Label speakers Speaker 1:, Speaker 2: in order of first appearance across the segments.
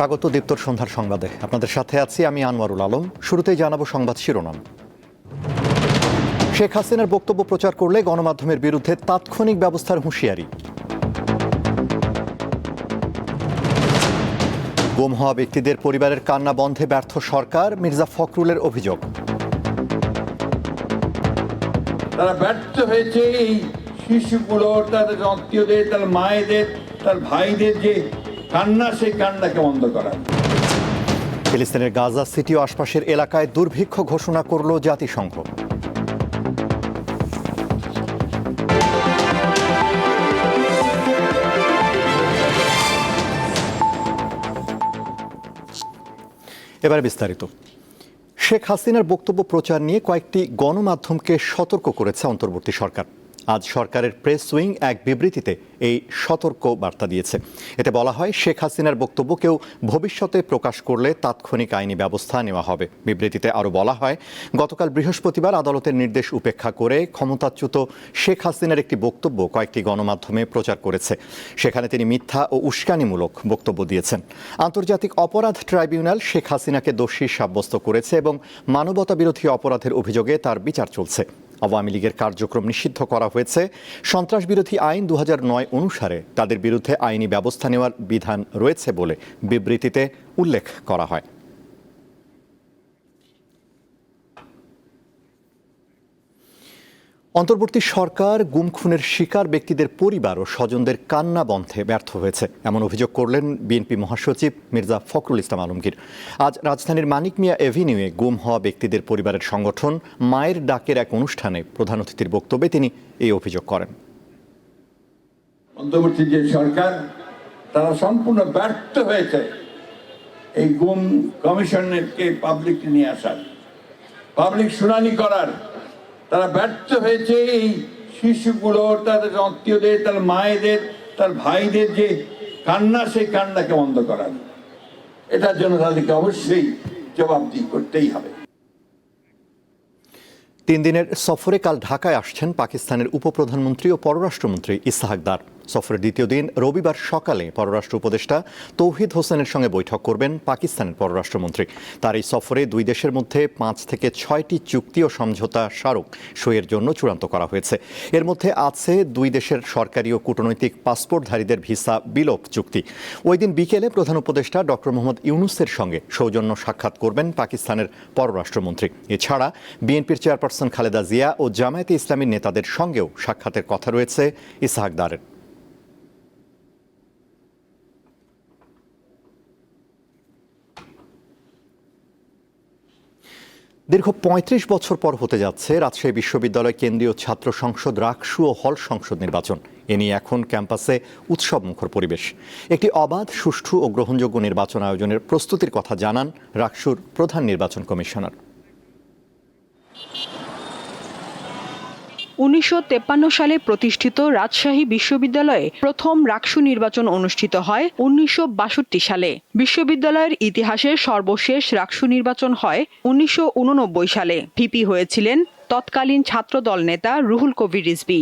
Speaker 1: স্বাগত দীপ্তর সন্ধ্যার সংবাদে। আপনাদের সাথে আছি আমি আনোয়ারুল আলম। শুরুতেই জানাব সংবাদ শিরোনাম। শেখ হাসিনার বক্তব্য প্রচার করলে গণমাধ্যমের বিরুদ্ধে তাৎক্ষণিক ব্যবস্থার হুঁশিয়ারি। গুম হওয়া ব্যক্তিদের পরিবারের কান্না বন্ধে ব্যর্থ সরকার, মির্জা ফখরুলের অভিযোগ।
Speaker 2: তারা ব্যর্থ হয়েছে এই শিশুগুলোর তাদের আত্মীয়দের তার মায়েদের, তার ভাইদের যে কান্না, সেই কান্নাকে বন্ধ করা।
Speaker 1: ফিলিস্তিনের গাজা সিটি ও আশপাশের এলাকায় দুর্ভিক্ষ ঘোষণা করল জাতিসংঘ। এবার বিস্তারিত। শেখ হাসিনার বক্তব্য প্রচার নিয়ে কয়েকটি গণমাধ্যমকে সতর্ক করেছে অন্তর্বর্তী সরকার। আজ সরকারের প্রেস উইং এক বিবৃতিতে এই সতর্ক বার্তা দিয়েছে। এতে বলা হয়, শেখ হাসিনার বক্তব্য কেউ ভবিষ্যতে প্রকাশ করলে তাৎক্ষণিক আইনি ব্যবস্থা নেওয়া হবে। বিবৃতিতে আরও বলা হয়, গতকাল বৃহস্পতিবার আদালতের নির্দেশ উপেক্ষা করে ক্ষমতাচ্যুত শেখ হাসিনার একটি বক্তব্য কয়েকটি গণমাধ্যমে প্রচার করেছে। সেখানে তিনি মিথ্যা ও উস্কানিমূলক বক্তব্য দিয়েছেন। আন্তর্জাতিক অপরাধ ট্রাইব্যুনাল শেখ হাসিনাকে দোষী সাব্যস্ত করেছে এবং মানবতা বিরোধী অপরাধের অভিযোগে তার বিচার চলছে। আওয়ামী লীগের কার্যক্রম নিষিদ্ধ করা হয়েছে। সন্ত্রাস বিরোধী আইন দু হাজার নয় অনুসারে তাদের বিরুদ্ধে আইনি ব্যবস্থা নেওয়ার বিধান রয়েছে বলে বিবৃতিতে উল্লেখ করা হয়। অন্তর্বর্তী সরকার গুম খুনের শিকার ব্যক্তিদের পরিবার ও স্বজনদের কান্না বন্ধে ব্যর্থ হয়েছে। এমন অভিযোগ করলেন বিএনপি মহাসচিব মির্জা ফখরুল ইসলাম আলমগীর। আজ রাজধানীর মানিক মিয়া এভিনিউয়ে গুম হওয়া ব্যক্তিদের পরিবারের সংগঠন মায়ের ডাকের এক অনুষ্ঠানে প্রধান অতিথির বক্তব্যে তিনি এই অভিযোগ করেন।
Speaker 2: অন্তর্বর্তী যে সরকার, তারা সম্পূর্ণ ব্যর্থ হয়েছে এই গুম কমিশনকে পাবলিক নিয়ে আসার। পাবলিক শুনানি করার তারা ব্যর্থ হয়েছে, এই শিশুগুলো, তাদের আত্মীয়দের তার মায়েদের, তার ভাইদের যে কান্না, সেই কান্নাকে বন্ধ করার এটার জন্য তাদেরকে অবশ্যই জবাবদিহি করতেই হবে।
Speaker 1: তিন দিনের সফরে কাল ঢাকায় আসছেন পাকিস্তানের উপপ্রধানমন্ত্রী ও পররাষ্ট্রমন্ত্রী ইসাহাক দার। সফরের দ্বিতীয় দিন রবিবার সকালে পররাষ্ট্র উপদেষ্টা তৌহিদ হোসেনের সঙ্গে বৈঠক করবেন পাকিস্তানের পররাষ্ট্রমন্ত্রী। তার এই সফরে দুই দেশের মধ্যে পাঁচ থেকে ছয়টি চুক্তি ও সমঝোতা স্মারক সইয়ের জন্য চূড়ান্ত করা হয়েছে। এর মধ্যে আছে দুই দেশের সরকারি ও কূটনৈতিক পাসপোর্টধারীদের ভিসা বিলোপ চুক্তি। ওই দিন বিকেলে প্রধান উপদেষ্টা ডক্টর মোহাম্মদ ইউনুসের সঙ্গে সৌজন্য সাক্ষাৎ করবেন পাকিস্তানের পররাষ্ট্রমন্ত্রী। এছাড়া বিএনপির চেয়ারপারসন খালেদা জিয়া ও জামায়াতে ইসলামীর নেতাদের সঙ্গেও সাক্ষাতের কথা রয়েছে ইসাহাক দীর্ঘ ৩৫ বছর পর হতে যাচ্ছে রাজশাহী বিশ্ববিদ্যালয় কেন্দ্রীয় ছাত্র সংসদ রাকসু ও হল সংসদ নির্বাচন। এ নিয়ে এখন ক্যাম্পাসে উৎসবমুখর পরিবেশ। একটি অবাধ, সুষ্ঠু ও গ্রহণযোগ্য নির্বাচন আয়োজনের প্রস্তুতির কথা জানান রাকসুর প্রধান নির্বাচন কমিশনার।
Speaker 3: উনিশশো সালে প্রতিষ্ঠিত রাজশাহী বিশ্ববিদ্যালয়ে প্রথম রাকসু নির্বাচন অনুষ্ঠিত হয় উনিশশো বাষট্টি সালে। বিশ্ববিদ্যালয়ের ইতিহাসে সর্বশেষ রাকসু নির্বাচন হয় উনিশশো উননব্বই সালে। ভিপি হয়েছিলেন তৎকালীন ছাত্রদল নেতা রুহুল কবির রিজভী।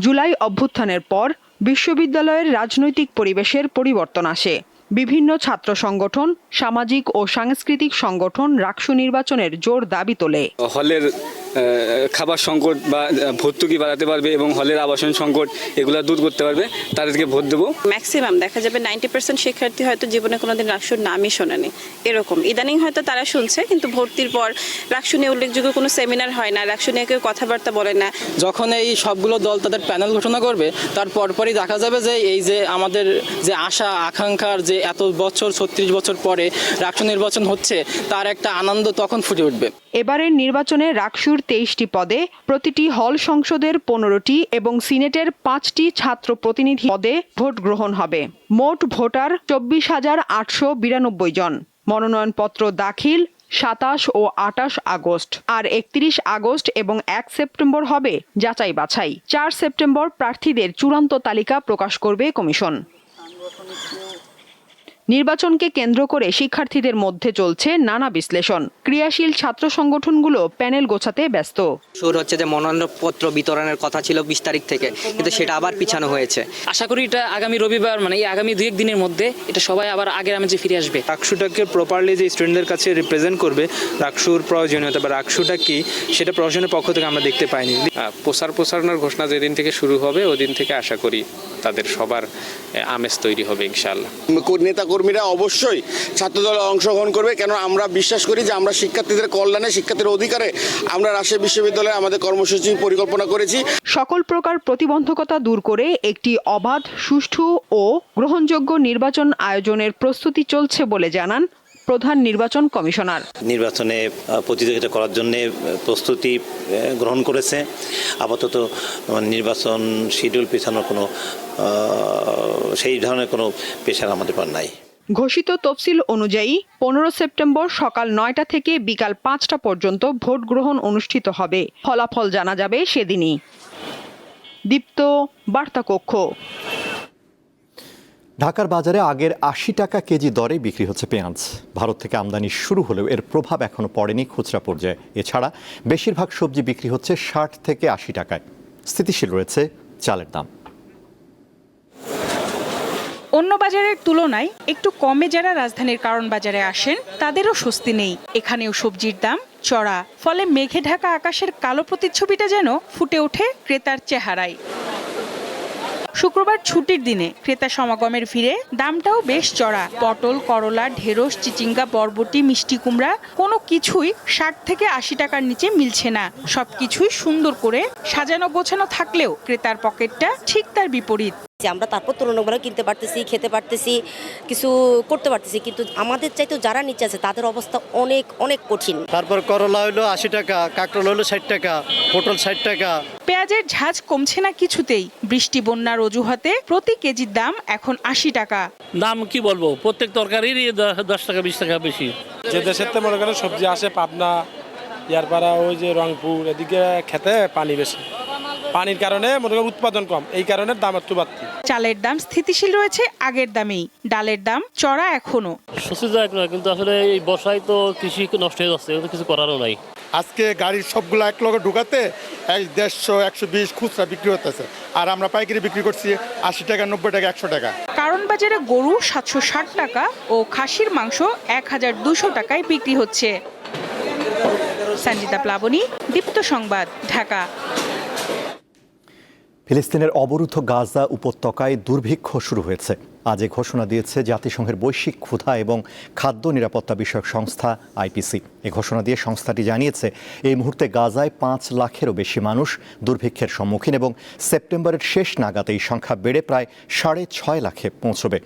Speaker 3: জুলাই অভ্যুত্থানের পর বিশ্ববিদ্যালয়ের রাজনৈতিক পরিবেশের পরিবর্তন আসে। বিভিন্ন ছাত্র সংগঠন, সামাজিক ও সাংস্কৃতিক সংগঠন রাকসু নির্বাচনের জোর দাবি তোলে।
Speaker 4: হলের খাবার সংকট বা ভর্তুকি বাড়াতে পারবে এবং হলের আবাসন সংকট এগুলো দূর করতে পারবে তাদেরকে ভোট দেবো।
Speaker 5: ম্যাক্সিমাম দেখা যাবে নাইনটি পার্সেন্ট শিক্ষার্থী হয়তো জীবনে কোনোদিন রাকসুর নামই শোনেনি। এরকম। ইদানিং হয়তো তারা শুনছে কিন্তু ভর্তির পর রাকসু নিয়ে উল্লেখযোগ্য কোনো সেমিনার হয় না রাকসু নিয়ে কেউ কথাবার্তা বলে না।
Speaker 6: যখন এই সবগুলো দল তাদের প্যানেল ঘোষণা করবে তার পরপরই দেখা যাবে যে এই যে আমাদের যে আশা আকাঙ্ক্ষার যে এত বছর ছত্রিশ বছর পরে রাষ্ট্র নির্বাচন হচ্ছে তার একটা আনন্দ তখন ফুটে উঠবে।
Speaker 3: এবারের নির্বাচনে রাকসুর তেইশটি পদে প্রতিটি হল সংসদের পনেরোটি এবং সিনেটের পাঁচটি ছাত্র প্রতিনিধি পদে ভোট গ্রহণ হবে। মোট ভোটার চব্বিশ হাজার আটশো বিরানব্বই জন। মনোনয়নপত্র দাখিল সাতাশ ও আটাশ আগস্ট। আর একত্রিশ আগস্ট এবং এক সেপ্টেম্বর হবে যাচাই বাছাই চার সেপ্টেম্বর প্রার্থীদের চূড়ান্ত তালিকা প্রকাশ করবে কমিশন। নির্বাচনকে কেন্দ্র করে শিক্ষার্থীদের মধ্যে চলছে নানা বিশ্লেষণ। ক্রিয়াশীল ছাত্র সংগঠনগুলো প্যানেল গোছাতে ব্যস্ত।
Speaker 7: শুর হচ্ছে যে মনোনয়নপত্র বিতরণের কথা ছিল বিশ তারিখ থেকে কিন্তু সেটা আবার পিছানো হয়েছে।
Speaker 8: আশা করি এটা আগামী রবিবার মানে এই আগামী দুই এক দিনের মধ্যে এটা সবাই আবার আগের আমেজে ফিরে আসবে।
Speaker 9: রাকসুটাকে প্রপারলি যে স্টুডেন্টদের কাছে রিপ্রেজেন্ট করবে রাকসুর প্রয়োজনীয়তা বা রাকসুটা কি সেটা প্রশাসনের পক্ষ থেকে আমরা দেখতে পাইনি।
Speaker 10: প্রসার প্রসারণার ঘোষণা যেদিন থেকে শুরু হবে ওদিন থেকে আশা করি তাদের সবার আমেজ তৈরি হবে ইনশাল্লাহ
Speaker 11: নেতা কর্মীরা অবশ্যই ছাত্রদলে অংশগ্রহণ করবে। কেন আমরা বিশ্বাস করি যে আমরা শিক্ষার্থীদের কল্যাণে শিক্ষার্থীদের অধিকারে আমরা রাজশাহী বিশ্ববিদ্যালয়ে আমাদের কর্মসূচি পরিকল্পনা করেছি।
Speaker 3: সকল প্রকার প্রতিবন্ধকতা দূর করে একটি অবাধ সুষ্ঠু ও গ্রহণযোগ্য নির্বাচন আয়োজনের প্রস্তুতি চলছে বলে জানান প্রধান নির্বাচন কমিশনার।
Speaker 12: নির্বাচনে প্রতিযোগিতা করার জন্য প্রস্তুতি গ্রহণ করেছে। আপাতত নির্বাচন শিডিউল পেছানোর কোনো সেই ধরনের কোনো পেশার আমাদের পর নাই।
Speaker 3: ঘোষিত তফসিল অনুযায়ী, পনেরো সেপ্টেম্বর সকাল নয়টা থেকে বিকাল পাঁচটা পর্যন্ত ভোট গ্রহণ অনুষ্ঠিত হবে। ফলাফল জানা যাবে সেদিনই। দীপ্ত, বার্তা কক্ষ।
Speaker 1: ঢাকার বাজারে আগের আশি টাকা কেজি দরে বিক্রি হচ্ছে পেঁয়াজ। ভারত থেকে আমদানি শুরু হলেও এর প্রভাব এখনও পড়েনি খুচরা পর্যায়ে। এছাড়া, বেশিরভাগ সবজি বিক্রি হচ্ছে ষাট থেকে আশি টাকায়। স্থিতিশীল রয়েছে চালের দাম।
Speaker 13: অন্য বাজারের তুলনায় একটু কমে যারা রাজধানীর কারণ বাজারে আসেন, তাদেরও স্বস্তি নেই। এখানেও সবজির দাম চড়া, ফলে মেঘে ঢাকা আকাশের কালো প্রতিচ্ছবিটা যেন ফুটে ওঠে ক্রেতার চেহারায়। শুক্রবার ছুটির দিনে ক্রেতা সমাগমের ভিড়ে দামটাও বেশ চড়া। পটল, করলা, ঢেঁড়স, চিচিঙ্গা, বরবটি, মিষ্টি কুমড়া কোনো কিছুই ষাট থেকে আশি টাকার নিচে মিলছে না। সব কিছুই সুন্দর করে সাজানো গোছানো থাকলেও ক্রেতার পকেটটা ঠিক তার বিপরীত।
Speaker 14: যে আমরা তারপর তুলনামূলক কিনতে পারতেছি খেতে পারতেছি কিছু করতে পারতেছি। কিন্তু আমাদের চাইতে যারা নিচে আছে তাদের অবস্থা অনেক অনেক কঠিন।
Speaker 12: তারপর করলা হলো আশি টাকা কাঁকরোল হলো ষাট টাকা পটল ষাট টাকা।
Speaker 13: পেঁয়াজের ঝাঁজ কমছে না কিছুতেই। বৃষ্টি বন্যার অজুহাতে প্রতি কেজির দাম এখন আশি টাকা।
Speaker 8: দাম কি বলব? প্রত্যেক তরকারিরই দশ টাকা বিশ টাকা বেশি।
Speaker 9: যে দেশের তো মনে করেন সবজি আসে পাবনা ইয়ারপাড়া ওই যে রংপুর এদিকে খেতে পানি বেশি। পানির কারণে মনে করেন উৎপাদন কম এই কারণে দাম একটু বাড়তি।
Speaker 13: চালের দাম স্থিতিশীল রয়েছে আগের দামেই। ডালের দাম চড়া এখনও।
Speaker 8: স্বস্তিদায়ক নয় কিন্তু আসলে এই বর্ষায় তো কৃষি নষ্ট হয়ে যাচ্ছে কিছু করারও নাই।
Speaker 11: আজকে গাড়ির সবগুলো এক লগে ঢুকাতে এক দেড়শো একশো বিশ খুচরা বিক্রি হতেছে। আর আমরা পাইকারি বিক্রি করছি আশি টাকা নব্বই টাকা একশো টাকা।
Speaker 13: কারণ বাজারে গরু সাতশো ষাট টাকা ও খাসির মাংস এক হাজার দুশো টাকায় বিক্রি হচ্ছে। সঞ্জিতা প্লাবনী দীপ্ত সংবাদ ঢাকা।
Speaker 1: ফিলিস্তিনের অবরুদ্ধ গাজা উপত্যকায় দুর্ভিক্ষ শুরু হয়েছে। আজ এ ঘোষণা দিয়েছে জাতিসংঘের বৈশ্বিক ক্ষুধা এবং খাদ্য নিরাপত্তা বিষয়ক সংস্থা আইপিসি। এ ঘোষণা দিয়ে সংস্থাটি জানিয়েছে, এই মুহূর্তে গাজায় পাঁচ লাখেরও বেশি মানুষ দুর্ভিক্ষের সম্মুখীন এবং সেপ্টেম্বরের শেষ নাগাদ এই সংখ্যা বেড়ে প্রায় সাড়ে ছয় লাখে পৌঁছবে।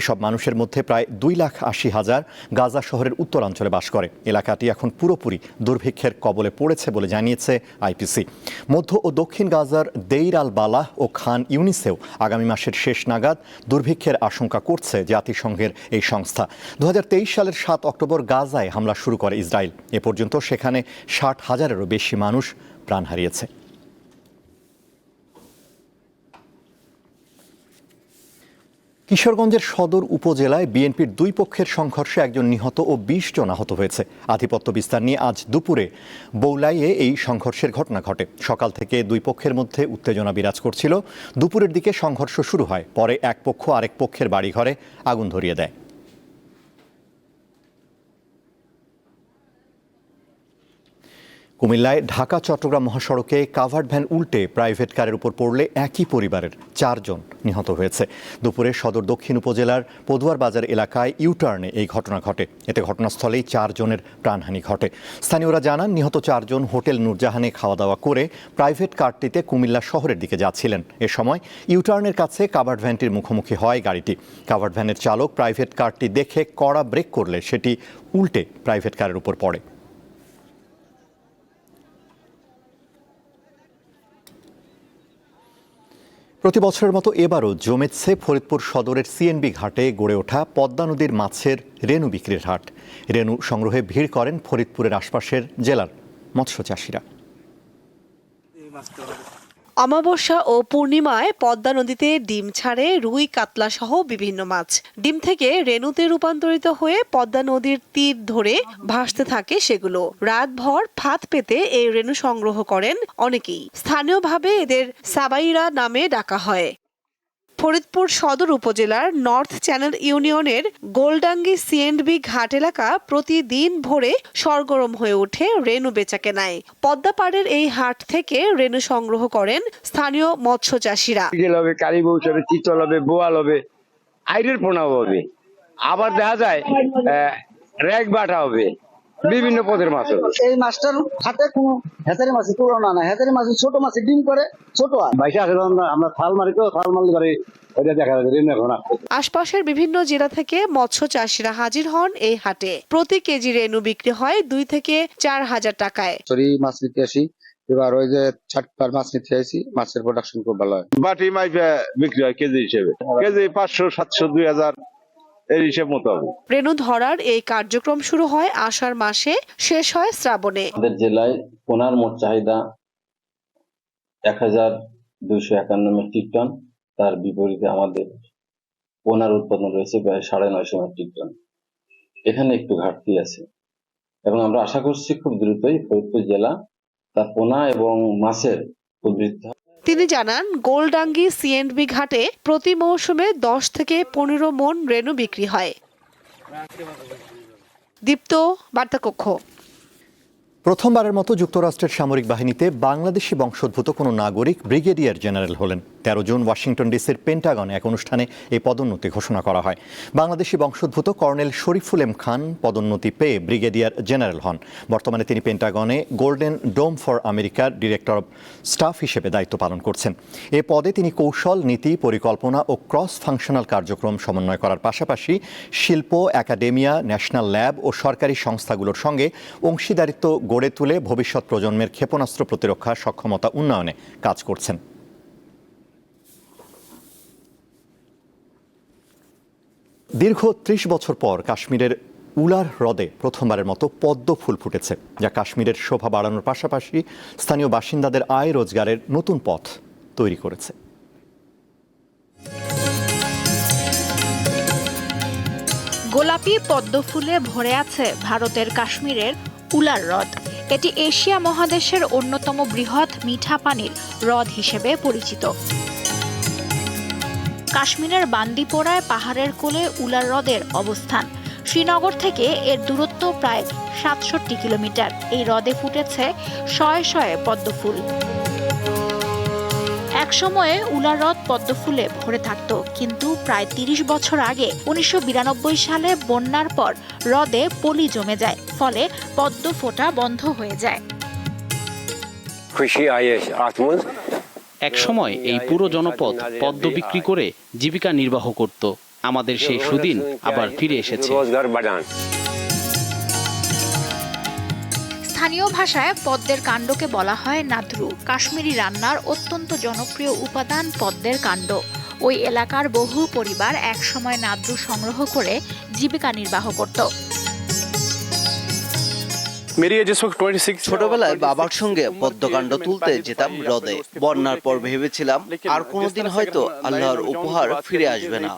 Speaker 1: এসব মানুষের মধ্যে প্রায় দুই লাখ আশি হাজার গাজা শহরের উত্তরাঞ্চলে বাস করে। এলাকাটি এখন পুরোপুরি দুর্ভিক্ষের কবলে পড়েছে বলে জানিয়েছে আইপিসি। মধ্য ও দক্ষিণ গাজার দেইর আল বালাহ ও খান ইউনিসেও আগামী মাসের শেষ নাগাদ দুর্ভিক্ষের আশঙ্কা করছে জাতিসংঘের এই সংস্থা। দু হাজার তেইশ সালের সাত অক্টোবর গাজায় হামলা শুরু করে ইসরায়েল। এ পর্যন্ত সেখানে ষাট হাজারেরও বেশি মানুষ প্রাণ হারিয়েছে। কিশোরগঞ্জের সদর উপজেলায় বিএনপির দুই পক্ষের সংঘর্ষে একজন নিহত ও বিশ জন আহত হয়েছে। আধিপত্য বিস্তার নিয়ে আজ দুপুরে বৌলাইয়ে এই সংঘর্ষের ঘটনা ঘটে। সকাল থেকে দুই পক্ষের মধ্যে উত্তেজনা বিরাজ করছিল। দুপুরের দিকে সংঘর্ষ শুরু হয়। পরে এক পক্ষ আরেক পক্ষের বাড়িঘরে আগুন ধরিয়ে দেয়। কুমিল্লায় ঢাকা, চট্টগ্রাম মহাসড়কে কাভার্ড ভ্যান উল্টে প্রাইভেট কারের উপর পড়লে একই পরিবারের চারজন নিহত হয়েছে। দুপুরে সদর দক্ষিণ উপজেলার পদুয়ার বাজার এলাকায় ইউটার্নে এই ঘটনা ঘটে। এতে ঘটনাস্থলেই চারজনের প্রাণহানি ঘটে। স্থানীয়রা জানান, নিহত চারজন হোটেল নূরজাহানে খাওয়া দাওয়া করে প্রাইভেট কারটিতে কুমিল্লা শহরের দিকে যাচ্ছিলেন। এ সময় ইউটার্নের কাছে কাভার্ড ভ্যানটির মুখোমুখি হয় গাড়িটি। কাভার্ড ভ্যানের চালক প্রাইভেট কারটি দেখে কড়া ব্রেক করলে সেটি উল্টে প্রাইভেট কারের উপর পড়ে। প্রতি বছরের মতো এবারও জমেছে ফরিদপুর সদরের সিএনবি ঘাটে গড়ে ওঠা পদ্মা নদীর মাছের রেণু বিক্রির হাট। রেণু সংগ্রহে ভিড় করেন ফরিদপুরের আশপাশের জেলার মৎস্য চাষিরা
Speaker 15: অমাবস্যা ও পূর্ণিমায় পদ্মা নদীতে ডিম ছাড়ে, রুই, কাতলা সহ বিভিন্ন মাছ। ডিম থেকে রেণুতে রূপান্তরিত হয়ে পদ্মা নদীর তীর ধরে ভাসতে থাকে সেগুলো। রাতভর ফাঁদ পেতে এই রেণু সংগ্রহ করেন অনেকেই। স্থানীয়ভাবে এদের সাবাইরা নামে ডাকা হয়। ফরিদপুর সদর উপজেলার নর্থ চ্যানেল ইউনিয়নের গোলডাঙ্গি সিএনবি ঘাট এলাকা প্রতিদিন ভোরে সরগরম হয়ে ওঠে রেণু বেচাকেনায়। পদ্মাপাড়ের এই হাট থেকে রেণু সংগ্রহ করেন স্থানীয় মৎস্য চাষিরা।
Speaker 16: হবে, কালী বউচ হবে, চিতল হবে, বোয়াল হবে, আইরের পোনাও হবে। আবার দেখা যায় র্যাক বাটা হবে। বিভিন্ন পদের মাছ
Speaker 17: এই মাছটার হাতে কোনো হেতারি মাছের তুলনা না হেতারি মাছের ছোট মাছের ডিম করে ছোট হয়।
Speaker 16: বাইশে আসলে আমরা- আমরা থাল মারি তো থাল মারলে পরে
Speaker 15: আশপাশের বিভিন্ন জেলা থেকে মৎস্য চাষিরা হাজির হন এই হাটে। প্রতি কেজি রেনু বিক্রি হয় দুই থেকে চার হাজার টাকায়।
Speaker 17: সরি মাছ নিতে আসি। এবার ওই যে চারবার মাছ নিতে আসি মাছের প্রোডাকশন খুব ভালো হয়।
Speaker 16: বাটি মাইপে বিক্রি হয় কেজি হিসেবে। কেজি পাঁচশো সাতশো দুই হাজার। এই হিসেব মতো হবে
Speaker 15: রেণু ধরার এই কার্যক্রম শুরু হয় আষাঢ় মাসে শেষ হয় শ্রাবণে।
Speaker 18: আমাদের জেলায় পোনার মোট চাহিদা এক হাজার দুইশো একান্ন মেট্রিক টন তার বিপরীতে আমাদের পোনার উৎপাদন রয়েছে প্রায় সাড়ে নয়শো মেট্রিক টন। এখানে একটু ঘাটতি আছে। এবং আমরা আশা করছি খুব দ্রুতই ফরিদপুর জেলা তার পোনা এবং মাছের উদ্বৃত্ত
Speaker 15: তিনি জানান, গোলডাঙ্গি সিএনবি ঘাটে প্রতি মৌসুমে দশ থেকে পনেরো মন রেণু বিক্রি হয়। দীপ্ত, বার্তাকক্ষ।
Speaker 1: প্রথমবারের মতো যুক্তরাষ্ট্রের সামরিক বাহিনীতে বাংলাদেশি বংশোদ্ভূত কোনো নাগরিক ব্রিগেডিয়ার জেনারেল হলেন। তেরো জুন ওয়াশিংটন ডিসির পেন্টাগনে এক অনুষ্ঠানে এই পদোন্নতি ঘোষণা করা হয়। বাংলাদেশি বংশোদ্ভূত কর্নেল শরীফুল এম খান পদোন্নতি পেয়ে ব্রিগেডিয়ার জেনারেল হন। বর্তমানে তিনি পেন্টাগনে গোল্ডেন ডোম ফর আমেরিকার ডিরেক্টর অব স্টাফ হিসেবে দায়িত্ব পালন করছেন। এ পদে তিনি কৌশল, নীতি, পরিকল্পনা ও ক্রস ফাংশনাল কার্যক্রম সমন্বয় করার পাশাপাশি শিল্প, একাডেমিয়া, ন্যাশনাল ল্যাব ও সরকারি সংস্থাগুলোর সঙ্গে অংশীদারিত্ব গড়ে তুলে ভবিষ্যৎ প্রজন্মের ক্ষেপণাস্ত্র প্রতিরক্ষা সক্ষমতা উন্নয়নে কাজ করছেন। দীর্ঘ ত্রিশ বছর পর কাশ্মীরের উলার হ্রদে প্রথমবারের মতো পদ্ম ফুল ফুটেছে, যা কাশ্মীরের শোভা বাড়ানোর পাশাপাশি স্থানীয় বাসিন্দাদের আয় রোজগারের নতুন পথ তৈরি করেছে।
Speaker 19: গোলাপি পদ্ম ফুলে ভরে আছে ভারতের কাশ্মীরের উলার হ্রদ। এটি এশিয়া মহাদেশের অন্যতম বৃহৎ মিঠা পানির হ্রদ হিসেবে পরিচিত। কাশ্মীরের বান্দিপোরায় পাহাড়ের কোলে উলার হ্রদের অবস্থান। শ্রীনগর থেকে এর দূরত্ব প্রায় সাতষট্টি কিলোমিটার। এই হ্রদে ফুটেছে শয়ে শয়ে পদ্ম ফুল একসময়ে উলার হ্রদ পদ্মফুলে ভরে থাকত, কিন্তু প্রায় তিরিশ বছর আগে উনিশশো বিরানব্বই সালে বন্যার পর হ্রদে পলি জমে যায়, ফলে পদ্ম ফোটা বন্ধ হয়ে যায়।
Speaker 20: এক সময় এই পুরো জনপদ পদ্ম বিক্রি করে জীবিকা নির্বাহ করত। আমাদের সেই সুদিন আবার ফিরে এসেছে।
Speaker 19: স্থানীয় ভাষায় পদ্মের কাণ্ডকে বলা হয় নাদ্রু। কাশ্মীরি রান্নার অত্যন্ত জনপ্রিয় উপাদান পদ্মের কাণ্ড। ওই এলাকার বহু পরিবার একসময় নাদ্রু সংগ্রহ করে জীবিকা নির্বাহ করত।
Speaker 21: ছোটবেলায় বাবার সঙ্গে পদ্মকাণ্ড তুলতে যেতাম হ্রদে। বন্যার পর ভেবেছিলাম আর কোনোদিন হয়তো আল্লাহর উপহার ফিরে আসবে না।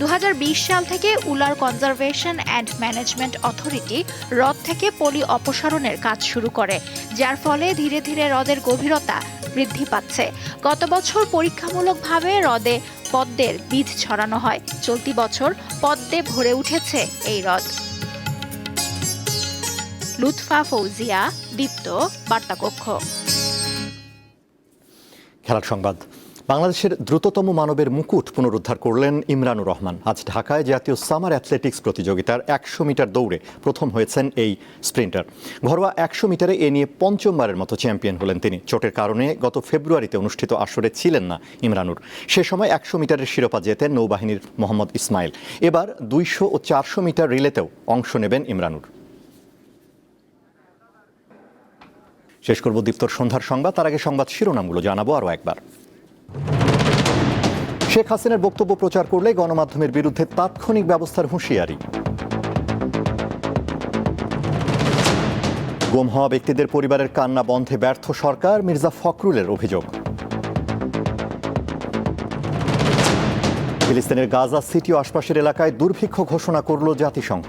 Speaker 19: দু সাল থেকে Wular Conservation and Management Authority হ্রদ থেকে পলি অপসারণের কাজ শুরু করে যার ফলে ধীরে ধীরে হ্রদের গভীরতা বৃদ্ধি পাচ্ছে। গত বছর পরীক্ষামূলকভাবে হ্রদে পদ্মের বীজ ছড়ানো হয়। চলতি বছর পদ্মে ভরে উঠেছে এই হ্রদ। লুৎফা ফৌজিয়া, দীপ্ত বার্তাকক্ষ।
Speaker 1: খেলার সংবাদ। বাংলাদেশের দ্রুততম মানবের মুকুট পুনরুদ্ধার করলেন ইমরানুর রহমান। আজ ঢাকায় জাতীয় সামার অ্যাথলেটিক্স প্রতিযোগিতার একশো মিটার দৌড়ে প্রথম হয়েছেন এই স্প্রিন্টার। ঘরোয়া একশো মিটারে এ নিয়ে পঞ্চমবারের মতো চ্যাম্পিয়ন হলেন তিনি। চোটের কারণে গত ফেব্রুয়ারিতে অনুষ্ঠিত আসরে ছিলেন না ইমরানুর। সে সময় একশো মিটারের শিরোপা জেতেন নৌবাহিনীর মোহাম্মদ ইসমাইল। এবার দুইশো ও চারশো মিটার রিলেতেও অংশ নেবেন ইমরানুর। শেষ করব দীপ্তর সন্ধ্যার সংবাদ। তার আগে সংবাদ শিরোনামগুলো জানাব আরও একবার। শেখ হাসিনার বক্তব্য প্রচার করলে গণমাধ্যমের বিরুদ্ধে তাৎক্ষণিক ব্যবস্থার হুঁশিয়ারি। গুম হওয়া ব্যক্তিদের পরিবারের কান্না বন্ধে ব্যর্থ সরকার, মির্জা ফখরুলের অভিযোগ। ফিলিস্তিনের গাজা সিটি ও আশপাশের এলাকায় দুর্ভিক্ষ ঘোষণা করল জাতিসংঘ।